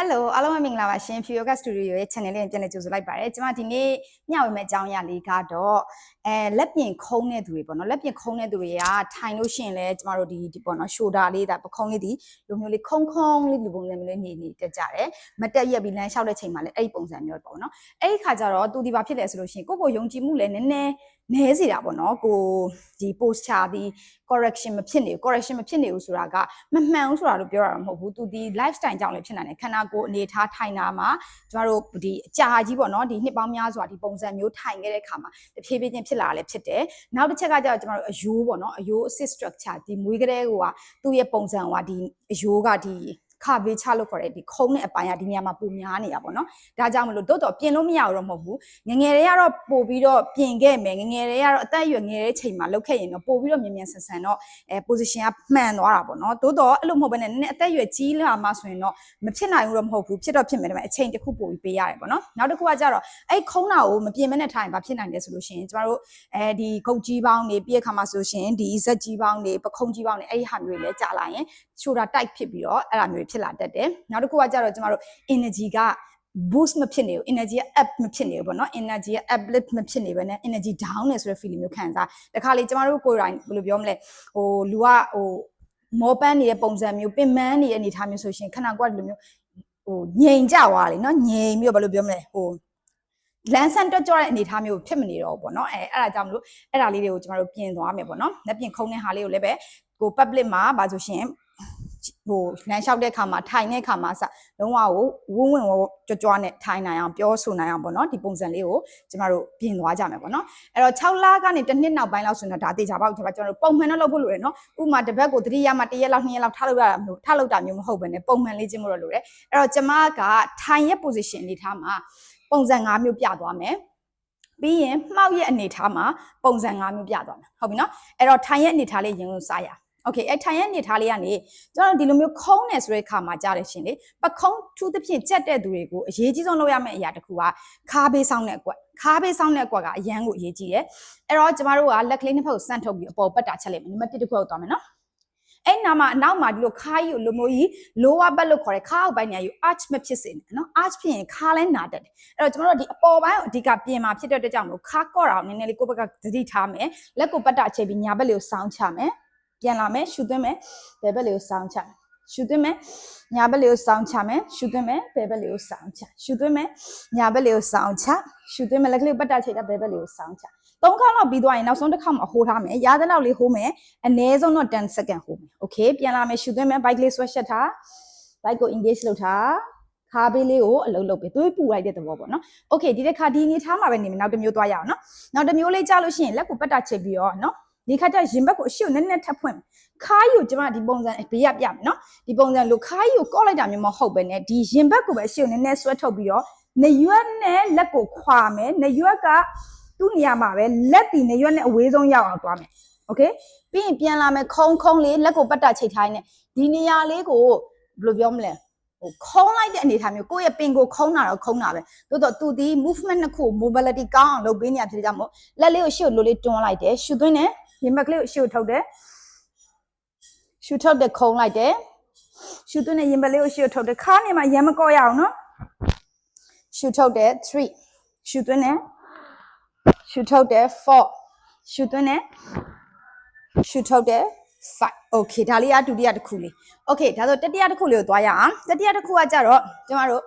Hello အားလုံးပဲမင်္ဂလာပါရှင် Fuyoga Studio ရဲ့ channel လေးကိုပြန်လည်ကြိုဆိုလိုက်ပါရစေ။ကျွန်မဒီနေ့မျှဝေမယ့်အကြောင်းအရာလေးကတော့ အဲလက်ပြင်ခုံးတဲ့သူတွေပေါ့နော်လက်ပြင်ခုံးတဲ့သူတွေကထိုင်လို့ရှိရင်လည်းကျမတို့ဒီဒီပေါ့နော် shoulder လေးဒါပခုံးလေးဒီလိုမျိုးလေးခုံခုံလေးဒီပုံစံမျိုးလေးနေနေတက်ကြတယ်။မတက်ရက်ပြီးလမ်းလျှောက်တဲ့ချိန်မှာလည်းအဲ့ဒီပုံစံမျိုးပေါ့နော်။အဲ့ဒီခါကျတော့သူဒီဘာဖြစ်လဲဆိုလို့ရှိရင်ကိုယ့်ကိုယုံကြည်မှုလည်းနည်းနည်းနဲစီတာပေါ့နော်ကိုဒီ posture ဒီ correction မဖြစ်နေဘူး correction မဖြစ်နေဘူးဆိုတာကမမှန်ဘူးဆိုတာလို့ပြောရတာမဟုတ်ဘူးသူဒီ lifestyle ကြောင့်လည်းဖြစ်နိုင်တယ်ခန္ဓာကိုယ်အနေထားထိုင်တာမှာကျမတို့ဒီအကြာကြီးပေါ့နော်ဒီနှစ်ပေါင်းများစွာဒီပုံစံမျိုးထိုင်ခဲ့တဲ့ခါမှာတဖြည်းဖြည်းချင်းဖြစ်လာလည်းဖြစ်တယ်နောက်တစ်ချက်ကကျတော့ကျမတို့အယိုးပေါ့နော်အယိုး assist structure ဒီမွေးကလေးကသူ့ရဲ့ပုံစံကဒီအယိုးကဒီ ခဘေးချလို့ခေါ်တဲ့ဒီခုံးတဲ့အပိုင်းကဒီနေရာမှာပုံများနေတာပေါ့နော်။ဒါကြောင့်မလို့တော့တော့ပြင်လို့မရတော့မဟုတ်ဘူး။ငငယ်တွေကတော့ပို့ပြီးတော့ပြင်ခဲ့မယ်ငငယ်တွေကတော့အသက်အရွယ်ငယ်တဲ့ချိန်မှာလောက်ခဲ့ရင်တော့ပို့ပြီးတော့မြန်မြန်ဆန်ဆန်တော့အဲ position ကမှန်သွားတာပေါ့နော်။သို့တော့အဲ့လိုမဟုတ်ဘဲနဲ့နည်းနည်းအသက်အရွယ်ကြီးလာမှဆိုရင်တော့မဖြစ်နိုင်ဘူးတော့မဟုတ်ဘူးဖြစ်တော့ဖြစ်မယ်ဒါပေမဲ့အချိန်တစ်ခုပို့ပြီးပေးရတယ်ပေါ့နော်။နောက်တစ်ခုကကြတော့အဲ့ခုံးတာကိုမပြင်မနဲ့ထားရင်ဘာဖြစ်နိုင်လဲဆိုလို့ရှိရင်ကျမတို့အဲဒီဂုတ်ကြီးပေါင်းနေပြည့်ခါမှာဆိုရှင်ဒီဇက်ကြီးပေါင်းနေပခုံးကြီးပေါင်းနေအဲ့ဒီဟာမျိုးတွေလည်းကြာလာရင် shoulder tight ဖြစ်ပြီးတော့အဲ့ဒါမျိုးဖြစ်လာတတ်တယ်။နောက်တစ်ခုကကြတော့ကျမတို့ energy က boost မဖြစ်နေဘူး energy က up မဖြစ်နေဘူးပေါ့နော် energy က uplift မဖြစ်နေဘဲနဲ့ energy down နေဆိုတဲ့ feeling မျိုးခံစားတခါလေကျမတို့ကိုယ်တိုင်ဘယ်လိုပြောမလဲဟိုလူကဟိုမောပန်းနေတဲ့ပုံစံမျိုးပင်ပန်းနေတဲ့အနေအထားမျိုးဆိုရှင်ခဏကွက်ဒီလိုမျိုးဟိုငြိမ်ကြသွားလေနော်ငြိမ်ပြီးတော့ဘယ်လိုပြောမလဲဟိုလန်ဆန်တွက်ကြတဲ့အနေအထားမျိုးဖြစ်မနေတော့ဘူးပေါ့နော်အဲအဲ့ဒါကြောင့်မလို့အဲ့ဒါလေးတွေကိုကျမတို့ပြင်သွားမယ်ပေါ့နော်လက်ပြင်ခုံးတဲ့ဟာလေးကိုလည်းပဲကို public မှာဗာဆိုရှင် ဟိုလမ်းလျှောက်တဲ့ခါမှာထိုင်တဲ့ခါမှာစလုံးဝကိုဝင်းဝင်းကြွကြွနဲ့ထိုင်နိုင်အောင်ပြောဆိုနိုင်အောင်ပေါ့နော်ဒီပုံစံလေးကိုကျမတို့ပြင်သွားကြမယ်ပေါ့နော်အဲ့တော့6လကနေတစ်နှစ်နောက်ပိုင်းလောက်ဆိုရင်တော့ဒါတေချာပေါက်ကျွန်တော်တို့ပုံမှန်တော့လုပ်ဖို့လိုတယ်နော်ဥမာတစ်ပတ်ကိုတတိယမှာတစ်ရက်လောက်နှစ်ရက်လောက်ထားလို့ရတာမျိုးထားလို့တာမျိုးမဟုတ်ဘဲနဲ့ပုံမှန်လေးကျင့်ဖို့တော့လိုတယ်အဲ့တော့ကျမကထိုင်ရဲ့ position အနေထားမှာပုံစံ၅မျိုးပြသွားမယ်ပြီးရင်မှောက်ရဲ့အနေထားမှာပုံစံ၅မျိုးပြသွားမယ်ဟုတ်ပြီနော်အဲ့တော့ထိုင်ရဲ့အနေထားလေးရင်လို့စားရအောင် โอเคအဲ့ထိုင်ရဲ့နေထားလေးကနေကျွန်တော်ဒီလိုမျိုးခုံးနေဆိုတဲ့ခါမှာကြားတယ်ရှင်လေပခုံးထူးသဖြင့်ကြက်တဲ့သူတွေကိုအရေးကြီးဆုံးလုပ်ရမယ့်အရာတစ်ခုကခါးဘေးဆောင်းတဲ့အကွက်ခါးဘေးဆောင်းတဲ့အကွက်ကအရန်ကိုအရေးကြီးတယ်အဲ့တော့ကျမတို့ကလက်ကလေးနှစ်ဖက်ကိုစန့်ထုတ်ပြီးအပေါ်ပတ်တာချက်လိုက်မယ်နံပါတ်1တစ်ခုကိုသွားမယ်နော်အဲ့နာမှာအနောက်မှာဒီလိုခါးကြီးကိုလိုမျိုးကြီး lower back လို့ခေါ်တဲ့ခါးအောက်ပိုင်းနေရာယူ arch မဖြစ်စေနဲ့နော် arch ဖြစ်ရင်ခါးလဲနာတတ်တယ်အဲ့တော့ကျွန်တော်တို့ဒီအပေါ်ပိုင်းကိုအဓိကပြင်มาဖြစ်တဲ့အတွက်ကြောင့်မလို့ခါးကော့တာကိုနည်းနည်းလေးကိုယ့်ဘက်ကသတိထားမယ်လက်ကိုပတ်တာချိန်ပြီးညာဘက်လေးကိုစောင်းချမယ် ပြန်လာမယ်ရှူသွင်းမယ်ဘယ်ဘက်လေးကိုစောင်းချမယ်ရှူသွင်းမယ်ညာဘက်လေးကိုစောင်းချမယ်ရှူသွင်းမယ်ဘယ်ဘက်လေးကိုစောင်းချရှူသွင်းမယ်ညာဘက်လေးကိုစောင်းချရှူသွင်းမယ်လက်ကလေးပတ်တာချိန်တာဘယ်ဘက်လေးကိုစောင်းချသုံးခါလောက်ပြီးသွားရင်နောက်ဆုံးတစ်ခါမှဟိုးထားမယ်ရတဲ့လောက်လေးဟိုးမယ်အနည်းဆုံးတော့10 second ဟိုးမယ်โอเคပြန်လာမယ်ရှူသွင်းမယ် bike လေး sweat ရှက်ထား bike ကို engage လုပ်ထားခါပေးလေးကိုအလုပ်လုပ်ပေးသွေးပူလိုက်တဲ့သဘောပေါ့နော်။ Okay ဒီတစ်ခါဒီအနေထားမှာပဲနေမယ်နောက်တစ်မျိုးသွားရအောင်နော်။နောက်တစ်မျိုးလေးကြားလို့ရှိရင်လက်ကိုပတ်တာချိန်ပြီးတော့နော် ဒီခါကျရင်ဘက်ကိုအရှိကိုနည်းနည်းထပ်ဖွင့်ခါးယူကျွန်မဒီပုံစံဘေးရပြမယ်နော်ဒီပုံစံလို့ခါးယူကော့လိုက်တာမျိုးမဟုတ်ပဲねဒီရင်ဘက်ကိုပဲအရှိကိုနည်းနည်းဆွဲထုတ်ပြီးတော့နေရွက်နဲ့လက်ကိုခွာမယ်နေရွက်ကသူ့နေရာမှာပဲလက်တီနေရွက်နဲ့အဝေးဆုံးရောက်အောင်သွားမယ်โอเคပြီးရင်ပြန်လာမယ်ခုံခုံလေးလက်ကိုပတ်တာချိတ်ထားနေဒီနေရာလေးကိုဘယ်လိုပြောမလဲဟိုခုံးလိုက်တဲ့အနေအထားမျိုးကိုယ့်ရဲ့ပင်ကိုခုံးတာတော့ခုံးတာပဲတိုးတော့သူဒီ movement နှစ်ခု mobility ကောင်းအောင်လုပ်ပေးနေရဖြစ်ကြမို့လက်လေးကိုရှေ့ကိုလိုလေးတွန်းလိုက်တယ်ရှူသွင်းတယ် ရင်ဘက်ကလေးကိုရှူထုတ်တယ်ရှူထုတ်တယ်ခုံလိုက်တယ်ရှူသွင်းတဲ့ရင်ဘက်လေးကိုရှူထုတ်တယ်ခါနေမှာရမ်းမကောရအောင်နော်ရှူထုတ်တယ်3ရှူသွင်းတယ်ရှူထုတ်တယ်4ရှူသွင်းတယ်ရှူထုတ်တယ်5 okay ဒါလေးကဒုတိယတစ်ခုလေး okay ဒါဆိုတတိယတစ်ခုလေးကိုသွားရအောင်တတိယတစ်ခုကကြတော့ကျမတို့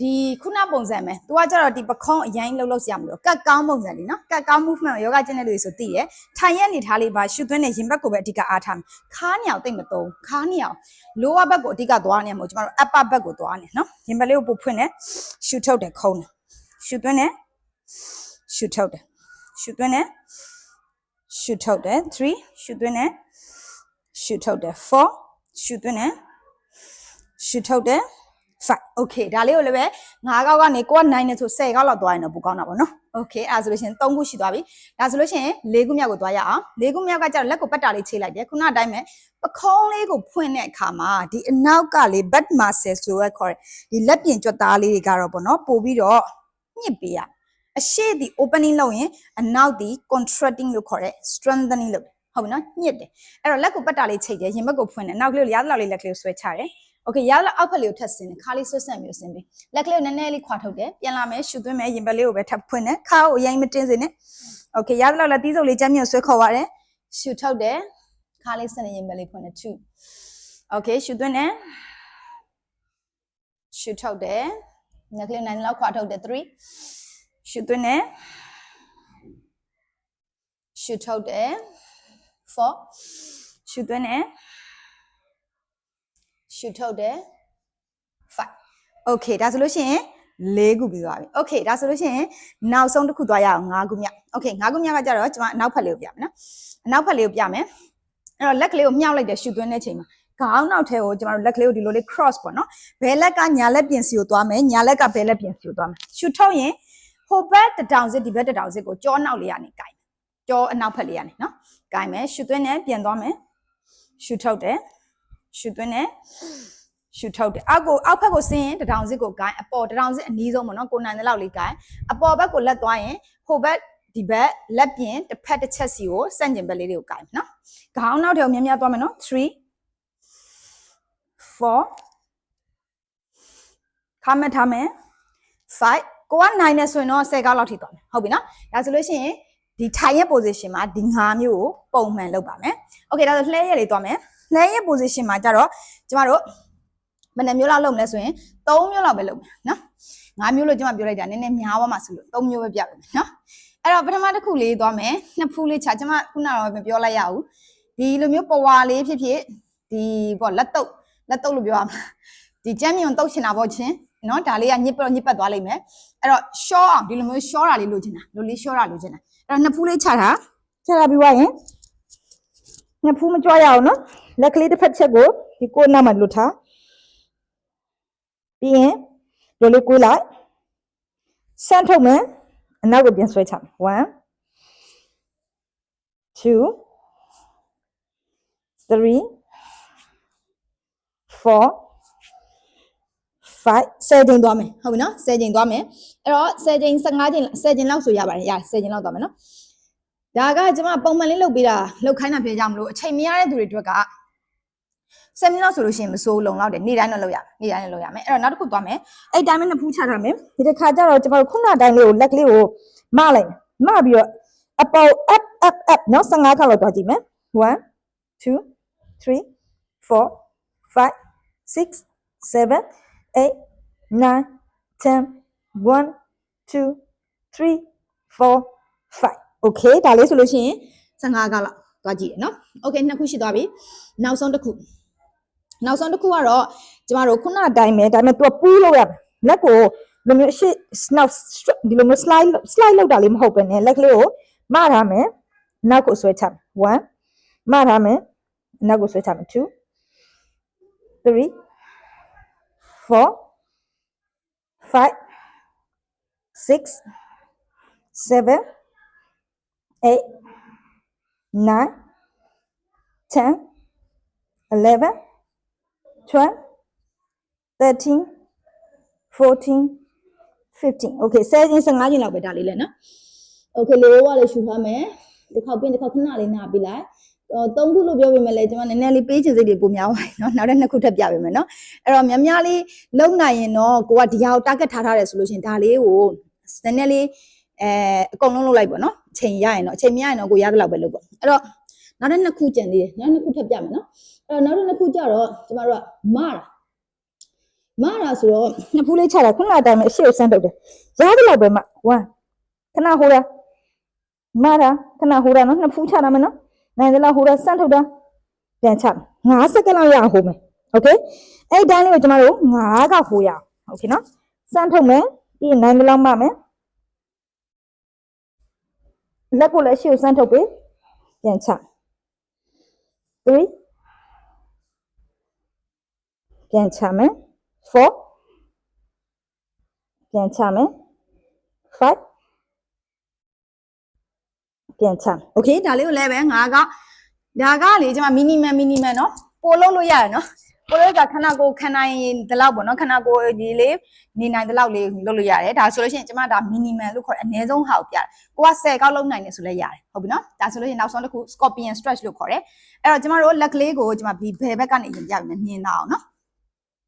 ဒီခုနပုံစံပဲ။ तू ကကြတော့ဒီပခုံးအရင်လှုပ်လှုပ်စရာမလို။ကတ်ကောင်းပုံစံလေးနော်။ကတ်ကောင်း movement ကိုယောဂကျင့်တဲ့လူတွေဆိုသိတယ်။ထိုင်ရဲ့အနေထားလေးပါရှုသွင်းတဲ့ရင်ဘက်ကိုပဲအဓိကအားထားမယ်။ခါးညောင်တိတ်မသုံး။ခါးညောင် lower ဘက်ကိုအဓိကသွားနေမှာကျမတို့ upper ဘက်ကိုသွားနေနော်။ရင်ဘက်လေးကိုပို့ဖွင့်တယ်။ရှုထုတ်တယ်ခုံးတယ်။ရှုသွင်းတယ်။ရှုထုတ်တယ်။ရှုသွင်းတယ်။ရှုထုတ်တယ်3ရှုသွင်းတယ်။ရှုထုတ်တယ်4ရှုသွင်းတယ်။ရှုထုတ်တယ် 5 okay ဒါလေးကိုလည်းပဲ9ကောက်ကနေကိုက9နဲ့ဆို10ကောက်လောက်သွားရင်တော့ပိုကောင်းတာပေါ့နော် okay အဲဒါဆိုလို့ရှိရင်3ခုရှိသွားပြီဒါဆိုလို့ရှိရင်4ခုမြောက်ကိုသွားရအောင်4ခုမြောက်ကကျတော့လက်ကိုပတ်တာလေးချိန်လိုက်တယ်ခုနအတိုင်းပဲပခုံးလေးကိုဖွင့်တဲ့အခါမှာဒီအနောက်ကလေ butt muscle ဆိုရခေါ်တယ်ဒီလက်ပြင်ကြွက်သားလေးတွေကတော့ပေါ့နော်ပို့ပြီးတော့ညှစ်ပေးရအရှိဒီ opening လုပ်ရင်အနောက်ဒီ contracting လို့ခေါ်တဲ့ strengthening လုပ်တယ်ဟုတ်ပြီနော်ညှစ်တယ်အဲ့တော့လက်ကိုပတ်တာလေးချိန်တယ်ရင်ဘက်ကိုဖွင့်တယ်နောက်ကလေးကိုရသလောက်လေးလက်ကလေးကိုဆွဲချတယ် okay ရလောက်အောက်ဖက်လေးကိုထပ်ဆင်းတယ်ခါလေးဆွတ်ဆက်မျိုးဆင်းပြီလက်ကလေးကိုနည်းနည်းလေးခွာထုတ်တယ်ပြန်လာမယ်ရှူသွင်းမယ်ရင်ဘက်လေးကိုပဲထပ်ဖွင့်တယ်ခါကိုအရင်မတင်းစေနဲ့ okay ရလောက်လက်သီးစုပ်လေးကြမ်းမြုပ်ဆွဲခေါ်ပါတယ်ရှူထုတ်တယ်ခါလေးဆင်းနေရင်ဘက်လေးဖွင့်တယ်2 okay ရှူသွင်းတယ်ရှူထုတ်တယ်ငါကလေးနိုင်လောက်ခွာထုတ်တယ်3ရှူသွင်းတယ်ရှူထုတ်တယ်4ရှူသွင်းတယ် ရှူထုတ်တယ်5 okay ဒါဆိုလို့ရှိရင်၄ခုပြီးသွားပြီ okay ဒါဆိုလို့ရှိရင်နောက်ဆုံးတစ်ခုသွားရအောင်၅ခုမြောက် okay ၅ခုမြောက်ကကြတော့ကျွန်မအနောက်ဖက်လေးကိုပြမယ်နော်အနောက်ဖက်လေးကိုပြမယ်အဲ့တော့လက်ကလေးကိုမြှောက်လိုက်တယ်ရှူသွင်းတဲ့ချိန်မှာခေါင်းနောက်ထဲကိုကျွန်တော်တို့လက်ကလေးကိုဒီလိုလေး cross ပေါ့နော်ဘယ်လက်ကညာလက်ပြင်စီကိုသွားမယ်ညာလက်ကဘယ်လက်ပြင်စီကိုသွားမယ်ရှူထုတ်ရင်ဟိုဘက်တစ်တောင်စစ်ဒီဘက်တစ်တောင်စစ်ကိုကြောနောက်လေးကနေကြိုင်ကြောအနောက်ဖက်လေးကနေနော်ကြိုင်မယ်ရှူသွင်းတယ်ပြန်သွားမယ်ရှူထုတ်တယ် ရှူသွင်းတယ်ရှူထုတ်တယ်အောက်ကိုအောက်ဘက်ကိုဆင်းရင်တထောင်စစ်ကိုဂိုင်းအပေါ်တထောင်စစ်အနီးဆုံးပေါ့နော်ကိုနိုင်တဲ့လောက်လေးဂိုင်းအပေါ်ဘက်ကိုလက်သွားရင်ဟိုဘက်ဒီဘက်လက်ပြင်တစ်ဖက်တစ်ချက်စီကိုဆန့်ကျင်ဘက်လေးတွေကိုဂိုင်းနော်ခေါင်းနောက်ထဲကိုမြဲမြဲသွားမယ်နော်3 4ခါမဲ့ထားမယ်5ကိုကနိုင်နေဆိုရင်တော့10ကောက်လောက်ထိသွားမယ်ဟုတ်ပြီနော်ဒါဆိုလို့ရှိရင်ဒီထိုင်ရဲ့ position မှာဒီ9မျိုးကိုပုံမှန်လုပ်ပါမယ် okay ဒါဆိုလှဲရက်လေးသွားမယ်1 လှဲရက် position မှာကြတော့ကျမတို့ဘယ်နှမျိုးလောက်လုပ်မလဲဆိုရင်3မျိုးလောက်ပဲလုပ်မယ်နော်5မျိုးလို့ကျမပြောလိုက်တာနည်းနည်းများသွားမှဆိုလို့3မျိုးပဲပြပါမယ်နော်အဲ့တော့ပထမတစ်ခုလေးသွားမယ်နှစ်ဖူးလေးချကျမခုနကတော့မပြောလိုက်ရဘူးဒီလိုမျိုးပဝါလေးဖြစ်ဖြစ်ဒီပေါ့လက်တုပ်လက်တုပ်လို့ပြောရမှာဒီကြမ်းမြုံတုပ်ချင်တာပေါ့ချင်းနော်ဒါလေးကညစ်ပတ်ညစ်ပတ်သွားလိမ့်မယ်အဲ့တော့ short အောင်ဒီလိုမျိုး short တာလေးလိုချင်တာလိုလေး short တာလိုချင်တာအဲ့တော့နှစ်ဖူးလေးချတာချတာပြီးွားရင် နှစ်ဖူးမကြွားရအောင်နော်လက်ကလေးတစ်ဖက်ချက်ကိုဒီကိုယ်နားမှာလွတ်ထားပြီးရင်လိုလေးကိုးလိုက်ဆန်းထုတ်မယ်အနောက်ကိုပြန်ဆွဲချမယ်1 2 3 4 5 10ချိန်သွားမယ်ဟုတ်ပြီနော်10ချိန်သွားမယ်အဲ့တော့10ချိန်15ချိန်10ချိန်လောက်ဆိုရပါတယ်ရ10ချိန်လောက်သွားမယ်နော် ဒါကကျွန်မပုံမှန်လေးလုပ်ပေးတာလုပ်ခိုင်းတာဖြစ်ကြမလို့အချိန်မရတဲ့သူတွေအတွက်က10မိနစ်လောက်ဆိုလို့ရှိရင်မစိုးလုံလောက်တယ်နေ့တိုင်းတော့လုပ်ရမယ်နေ့တိုင်းလည်းလုပ်ရမယ်အဲ့တော့နောက်တစ်ခုသွားမယ်အဲ့တိုင်းနဲ့ဖူးချထားမယ်ဒီတစ်ခါကျတော့ကျွန်တော်တို့ခုနတိုင်းလေးကိုလက်ကလေးကိုမလိုက်မယ်မပြီးတော့အပေါ် up up up နော်15ခါလောက်သွားကြည့်မယ်1 2 3 4 5 6 7 8 9 10 1 2 3 4 5 okay ဒါလေးဆိုလို့ရှိရင်15ကလောက်သွားကြည့်ရနော် okay နှစ်ခုရှိသွားပြီနောက်ဆုံးတစ်ခုနောက်ဆုံးတစ်ခုကတော့ကျမတို့ခုနအတိုင်းပဲဒါပေမဲ့ तू ပူးလို့ရမယ်လက်ကိုလိုမျိုးရှေ့နောက်ဒီလိုမျိုး slide slide လောက်တာလေးမဟုတ်ပဲねလက်ကလေးကိုမထားမယ်နောက်ကိုဆွဲချမယ်1မထားမယ်နောက်ကိုဆွဲချမယ်2 3 4 5 6 7 eight, nine, ten, eleven, twelve, thirteen, fourteen, fifteen. Okay, 16 15ကျင်လောက်ပဲဒါလေးလဲနော်။ Okay လေဝါလေးရှူထားမယ်။ဒီခေါက်ပင်းဒီခေါက်ခဏလေးနားပြီးလိုက်။အော်သုံးခုလို့ပြောပေးမယ်လေကျွန်မနည်းနည်းလေးပေးချင်စိတ်တွေပုံများပါတယ်နော်နောက်ထပ်နှစ်ခုထပ်ပြပေးမယ်နော်အဲ့တော့များများလေးလုံနိုင်ရင်တော့ကိုကဒီဟာကို target ထားထားတယ်ဆိုလို့ရှင်ဒါလေးကိုနည်းနည်းလေး အဲအကုန်လုံးလုပ်လိုက်ပေါ့เนาะအချိန်ရရင်တော့အချိန်မရရင်တော့ကိုရသလောက်ပဲလုပ်ပေါ့အဲ့တော့နောက်တဲ့နှစ်ခုကြံသေးတယ်နောက်နှစ်ခုထပ်ပြမယ်เนาะအဲ့တော့နောက်တဲ့နှစ်ခုကြတော့ကျမတို့ကမတာမတာဆိုတော့နှစ်ဖူးလေးချတာခုနအတိုင်းပဲအရှိကိုစမ်းတုတ်တယ်ရသလောက်ပဲမ1ခဏဟိုးတာမတာခဏဟိုးတာနော်နှစ်ဖူးချတာမယ်နော်နိုင်တယ်လားဟိုးတာစမ်းထုတ်တာပြန်ချ9စက္ကန့်လောက်ရအောင်ဟိုးမယ်โอเคအဲ့ဒီတိုင်းလေးကိုကျမတို့9ကဟိုးရအောင်โอเคနော်စမ်းထုတ်မယ်ပြီးရင်နိုင်တယ်လောက်မှမယ် လက်ကိုလည်းအရှိကိုစမ်းထုတ်ပြီးပြန်ချ3ပြန်ချမယ်4ပြန်ချမယ်5ပြန်ချโอเคဒါလေးကိုလည်းပဲငါကဒါကလေကျွန်မ minimum minimum เนาะပို့လို့လို့ရတယ်เนาะ ကိုရိုကခဏကိုခံနိုင်ဒီလောက်ပေါ့နော်ခဏကိုဒီလေးနေနိုင်ဒီလောက်လေးလုပ်လို့ရတယ်ဒါဆိုလို့ရှိရင်ကျမဒါ minimum လို့ခေါ်တယ်အနည်းဆုံးဟာကိုပြတယ်ကိုက10ကောက်လုံးနိုင်တယ်ဆိုလည်းရတယ်ဟုတ်ပြီနော်ဒါဆိုလို့ရှိရင်နောက်ဆုံးတစ်ခု scorpion stretch လို့ခေါ်တယ်အဲ့တော့ကျမတို့လက်ကလေးကိုကျမဒီဘယ်ဘက်ကနေရင်ပြမယ်မြင်တာအောင်နော်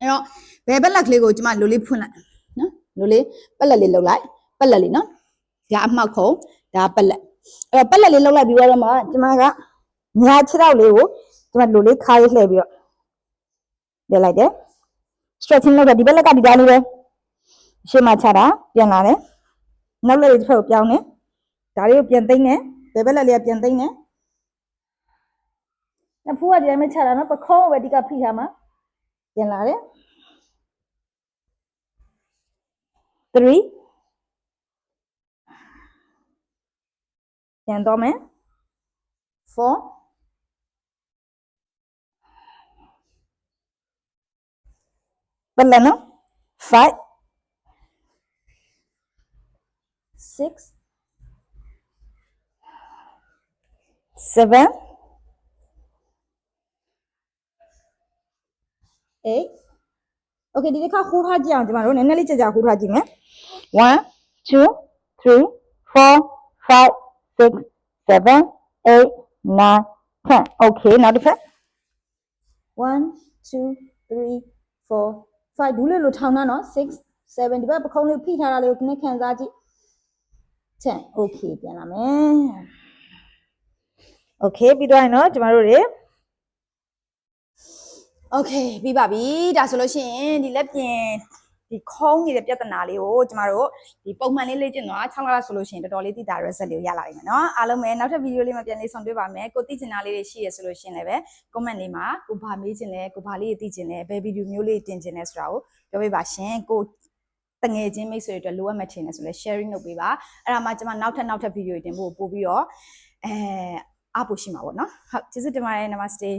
အဲ့တော့ဘယ်ဘက်လက်လေးကိုကျမလိုလေးဖွင့်လိုက်နော်လိုလေးပက်လက်လေးလှုပ်လိုက်ပက်လက်လေးနော်ဒါအမှောက်ခုံဒါပက်လက်အဲ့တော့ပက်လက်လေးလှုပ်လိုက်ပြီးတော့မှကျမကညာခြေထောက်လေးကိုကျမလိုလေးခါးလေးလှည့်ပြီးတော့ လဲလိုက်တယ် stretching လုပ်တယ်ဒီဘက်လက်ကဒီတိုင်းလေးပဲရှေ့မှာချတာပြန်လာတယ်နောက်လက်လေးတစ်ဖက်ကိုပြောင်းတယ်ဒါလေးကိုပြန်သိမ့်တယ်ဘယ်ဘက်လက်လေးကပြန်သိမ့်တယ်နဖူးကဒီတိုင်းပဲချတာနော်ပခုံးကိုပဲဒီကဖိထားမှာပြန်လာတယ်3ပြန်တော့မယ်4 ဘယ်လဲနော်5 6 7 8 Okay ဒီတစ်ခါဟိုးထားကြည့်အောင်ကျမတို့နည်းနည်းလေးကြာကြာဟိုးထားကြည့်မယ်1 2 3 4 5 6 7 8 9 10 Okay နောက်တစ်ခါ1 2 3 4 5ဘူးလေးလိုထောင်တာနော်6 7ဒီဘက်ပခုံးလေးဖိထားတာလေးကိုခဏခံစားကြည့်10 Okay ပြန်လာမယ် Okay ပြီးတော့ရင်နော်ကျမတို့တွေ Okay ပြီးပါပြီဒါဆိုလို့ရှိရင်ဒီလက်ပြင် ဒီခုံးနေတဲ့ပြဿနာလေးကိုကျမတို့ဒီပုံမှန်လေးလေ့ကျင့်သွား6လလောက်ဆိုလို့ရှိရင်တော်တော်လေးသိတာ result လေးကိုရလာနိုင်မယ်နော်အားလုံးပဲနောက်ထပ် video လေးမှာပြန်လေးဆုံတွေ့ပါမယ်ကိုသိချင်တာလေးတွေရှိရဆိုလို့ရှိရင်လည်းပဲ comment လေးမှာကိုဘာမေးချင်လဲကိုဘာလေးသိချင်လဲဘယ် video မျိုးလေးတင်ချင်လဲဆိုတာကိုပြောပြပါရှင်ကိုတငယ်ချင်းမိတ်ဆွေတွေအတွက်လိုအပ်မှထင်တယ်ဆိုလဲ sharing လုပ်ပေးပါအဲ့ဒါမှကျမနောက်ထပ်နောက်ထပ် video တွေတင်ဖို့ပို့ပြီးတော့အဲအပို့ရှိမှာပေါ့နော်ဟုတ်ကျေးဇူးတင်ပါတယ် namaste